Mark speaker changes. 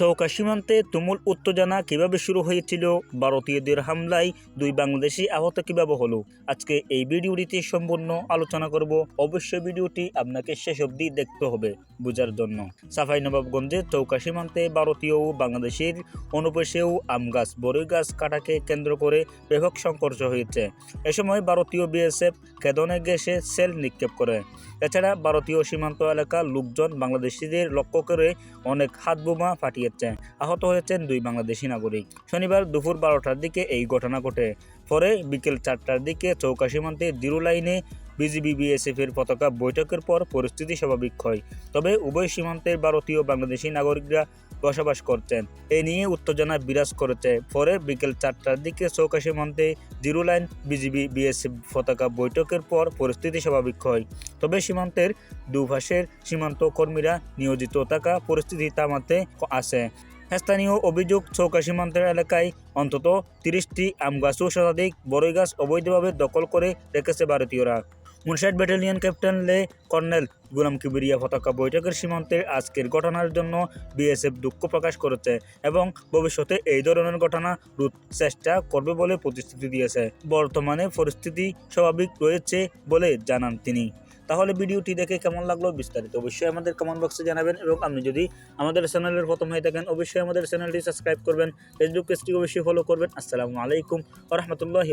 Speaker 1: চৌকা সীমান্তে তুমুল উত্তেজনা কীভাবে শুরু হয়েছিল? ভারতীয়দের হামলায় দুই বাংলাদেশি আহত কীভাবে হলো? আজকে এই ভিডিওটিতে সম্পূর্ণ আলোচনা করব। অবশ্যই ভিডিওটি আপনাকে শেষ অবধি দেখতে হবে বোঝার জন্য। সাফাই নবাবগঞ্জে চৌকা সীমান্তে ভারতীয় ও বাংলাদেশের অনুপ্রবেশেও আম গাছ বড়ই গাছ কাটাকে কেন্দ্র করে ব্যাপক সংঘর্ষ হয়েছে। এ সময় ভারতীয় বিএসএফ কেদনে গ্যাসে সেল নিক্ষেপ করে। এছাড়া ভারতীয় সীমান্ত এলাকার লোকজন বাংলাদেশিদের লক্ষ্য করে অনেক হাত বোমা ফাটিয়েছে আহত হয়েছেন দুই বাংলাদেশি নাগরিক। শনিবার দুপুর বারোটার দিকে এই ঘটনা ঘটে। পরে বিকেল চারটার দিকে চৌকা সীমান্তে জিরো লাইনে বিজিবি বিএসএফ এর পতাকা বৈঠকের পর পরিস্থিতি স্বাভাবিক হয়। তবে উভয় সীমান্তের ভারতীয় বাংলাদেশি নাগরিকরা বসবাস করছেন এ নিয়ে উত্তেজনা বিরাজ করেছে। পরে বিকেল চারটার দিকে চৌকাশি সীমান্তে জিরো লাইন বিজিবি বিএসএফ পতাকা বৈঠকের পর পরিস্থিতি স্বাভাবিক হয়। তবে সীমান্তের দুপাশের সীমান্ত কর্মীরা নিয়োজিত থাকা পরিস্থিতি তামাতে আছে। স্থানীয় অভিযোগ চৌকা সীমান্তের এলাকায় অন্তত তিরিশটি আম গাছ ও শতাধিক বড়ই গাছ অবৈধভাবে দখল করে রেখেছে ভারতীয়রা। উনষাট ব্যাটালিয়ন ক্যাপ্টেন লে কর্নেল গুলাম কিবিরিয়া পতাকা বৈঠকের সীমান্তের আজকের ঘটনার জন্য বিএসএফ দুঃখ প্রকাশ করেছে এবং ভবিষ্যতে এই ধরনের ঘটনা রোধ চেষ্টা করবে বলে প্রতিশ্রুতি দিয়েছে। বর্তমানে পরিস্থিতি স্বাভাবিক রয়েছে বলে জানান তিনি। তাহলে ভিডিওটি দেখে কেমন লাগল বিস্তারিত অবশ্যই আমাদের কমেন্ট বক্সে জানাবেন এবং আপনি যদি আমাদের চ্যানেলের প্রথম হয়ে থাকেন, অবশ্যই আমাদের চ্যানেলটি সাবস্ক্রাইব করবেন। ফেসবুক পেজটি অবশ্যই ফলো করবেন। আসসালামু আলাইকুম রহমতুল্লাহি